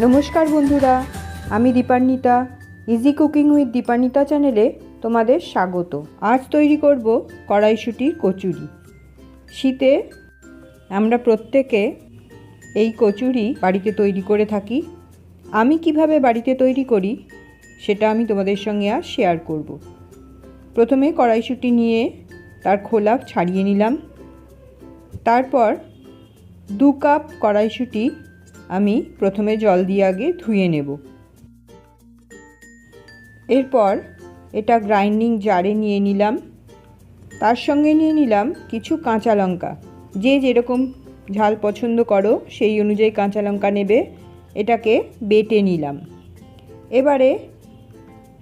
নমস্কার বন্ধুরা, আমি Dipanwita easy cooking with Dipanwita চ্যানেলে তোমাদের স্বাগত। আজ তৈরি করব কড়াইশুটির কচুরি। শীতে আমরা প্রত্যেকে এই কচুরি বাড়িতে তৈরি করে থাকি। আমি কীভাবে বাড়িতে তৈরি করি সেটা আমি তোমাদের সঙ্গে আর শেয়ার করব। প্রথমে কড়াইশুটি নিয়ে তার খোলা ছাড়িয়ে নিলাম। তারপর দু কাপ কড়াইশুটি আমি প্রথমে জল দিয়ে আগে ধুয়ে নেব। এরপর এটা গ্রাইন্ডিং জারে নিয়ে নিলাম। তার সঙ্গে নিয়ে নিলাম কিছু কাঁচা লঙ্কা। যে যেরকম ঝাল পছন্দ করো, সেই অনুযায়ী কাঁচা লঙ্কা নেবে। এটাকে বেটে নিলাম। এবারে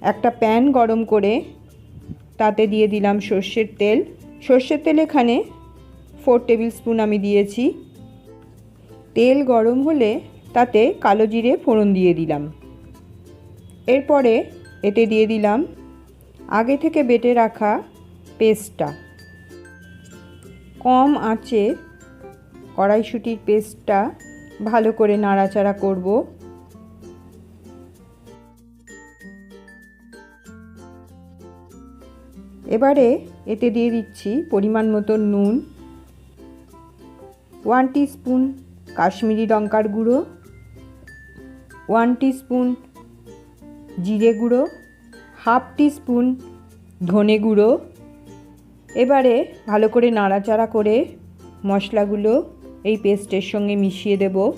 একটা প্যান গরম করে তাতে দিয়ে দিলাম সর্ষের তেল। সর্ষের তেল এখানে ফোর টেবিল স্পুন আমি দিয়েছি। তেল গরম হলে তাতে কালো জিরে ফোড়ন দিয়ে দিলাম। এরপরে এতে দিয়ে দিলাম আগে থেকে বেটে রাখা পেস্টটা। কম আঁচে কড়াইশুটির পেস্টটা ভালো করে নাড়াচাড়া করব। এবারে এতে দিয়ে দিচ্ছি পরিমাণ মতো নুন। ওয়ান স্পুন কাশ্মীরি লঙ্কার গুঁড়ো ওয়ান স্পুন জিরে গুঁড়ো হাফ স্পুন ধনে গুঁড়ো। এবারে ভালো করে নাড়াচাড়া করে মশলাগুলো এই পেস্টের সঙ্গে মিশিয়ে দেব।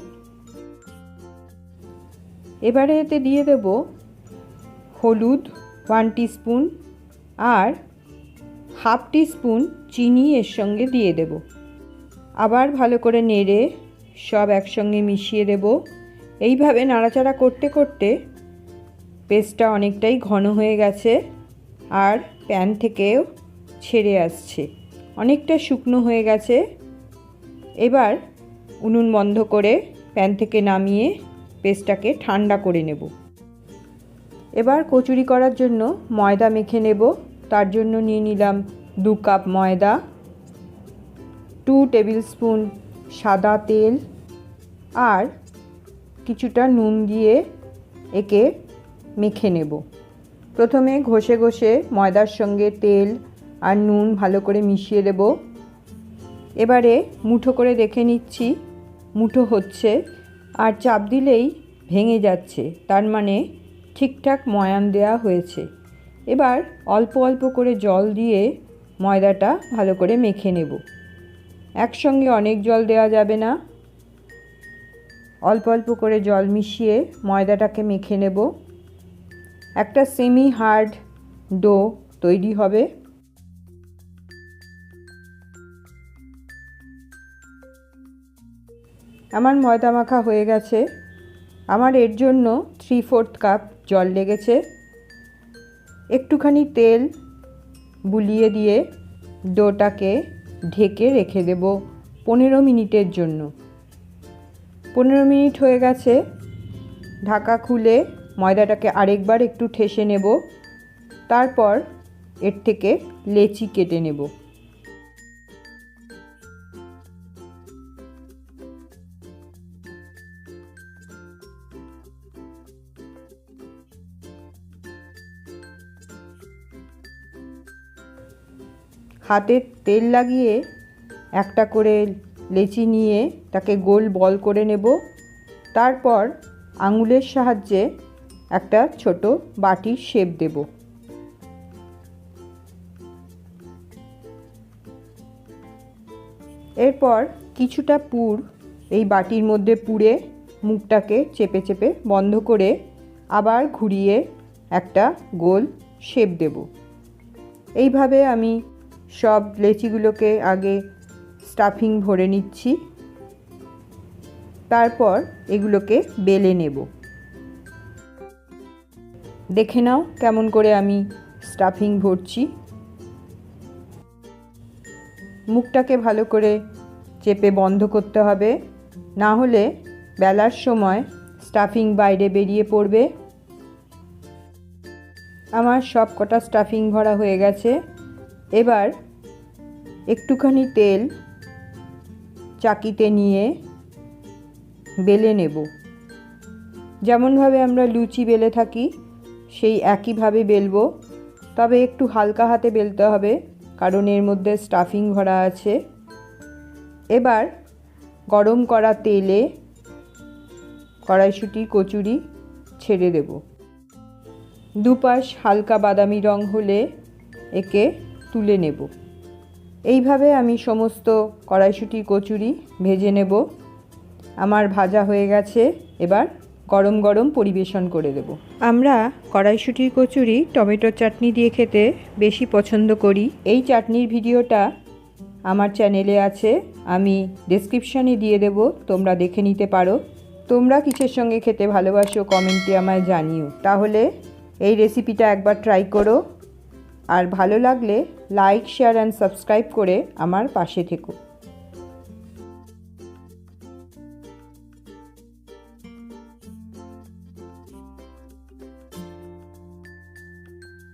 এবারে এতে দিয়ে দেব হলুদ ওয়ান স্পুন আর হাফ স্পুন চিনি এর সঙ্গে দিয়ে দেব। আবার ভালো করে নেড়ে সব একসঙ্গে মিশিয়ে দেব। এইভাবে নাড়াচাড়া করতে করতে পেস্টটা অনেকটাই ঘন হয়ে গেছে আর প্যান থেকেও ছেড়ে আসছে। অনেকটা শুকনো হয়ে গেছে। এবার উনুন বন্ধ করে প্যান থেকে নামিয়ে পেস্টটাকে ঠান্ডা করে নেব। এবার কচুরি করার জন্য ময়দা মেখে নেব। তার জন্য নিয়ে নিলাম দু কাপ ময়দা টু টেবিল স্পুন সাদা তেল আর কিছুটা নুন দিয়ে একে মেখে নেব। প্রথমে ঘষে ঘষে ময়দার সঙ্গে তেল আর নুন ভালো করে মিশিয়ে দেব। এবারে মুঠো করে দেখে নিচ্ছি, মুঠো হচ্ছে আর চাপ দিলেই ভেঙে যাচ্ছে, তার মানে ঠিকঠাক ময়ান দেওয়া হয়েছে। এবার অল্প অল্প করে জল দিয়ে ময়দাটা ভালো করে মেখে নেব। একসঙ্গে অনেক জল দেওয়া যাবে না। অল্প অল্প করে জল মিশিয়ে ময়দাটাকে মেখে নেব। একটা সেমি হার্ড ডো তৈরি হবে। আমার ময়দা মাখা হয়ে গেছে। আমার এর জন্য থ্রি ফোর্থ কাপ জল লেগেছে। একটুখানি তেল বুলিয়ে দিয়ে ডোটাকে ঢেকে রেখে দেব পনেরো মিনিটের জন্য। পনেরো মিনিট হয়ে গেছে। ঢাকা খুলে ময়দাটাকে আরেকবার একটু ঠেসে নেব। তারপর এর থেকে লেচি কেটে নেব। হাতে তেল লাগিয়ে একটা করে লেচি নিয়ে তাকে গোল বল করে নেব। তারপর আঙুলের সাহায্যে একটা ছোট বাটির শেপ দেব। এরপর কিছুটা পুর এই বাটির মধ্যে পুড়ে মুখটাকে চেপে চেপে বন্ধ করে আবার ঘুরিয়ে একটা গোল শেপ দেব। এইভাবে আমি সব লেচিগুলোকে আগে স্টাফিং ভরে নিচ্ছি। তারপর এগুলোকে বেলে নেব। দেখে নাও কেমন করে আমি স্টাফিং ভরছি। মুখটাকে ভালো করে চেপে বন্ধ করতে হবে। না হলে বেলার সময় স্টাফিং বাইরে বেরিয়ে পড়বে। আমার সব কটা স্টাফিং ভরা হয়ে গেছে। এবার একটুখানি তেল চাকিতে নিয়ে বেলে নেব। যেমনভাবে আমরা লুচি বেলে থাকি, সেই একইভাবে বেলবো। তবে একটু হালকা হাতে বেলতে হবে, কারণ এর মধ্যে স্টাফিং ভরা আছে। এবার গরম করা তেলে কড়াইশুঁটি কচুরি ছেড়ে দেব। দুপাশ হালকা বাদামি রং হলে একে তুলে নেব। এইভাবে আমি সমস্ত কড়াইশুঁটি কচুরি ভেজে নেব। আমার ভাজা হয়ে গেছে এবার গরম গরম পরিবেশন করে দেব। আমরা কড়াইশুঁটির কচুরি টমেটোর চাটনি দিয়ে খেতে বেশি পছন্দ করি। এই চাটনির ভিডিওটা আমার চ্যানেলে আছে আমি ডেসক্রিপশানে দিয়ে দেব তোমরা দেখে নিতে পারো। তোমরা কিসের সঙ্গে খেতে ভালোবাসো কমেন্টে আমায় জানিও। তাহলে এই রেসিপিটা একবার ট্রাই করো। আর ভালো লাগলে লাইক শেয়ার অ্যান্ড সাবস্ক্রাইব করে আমার পাশে থেকো।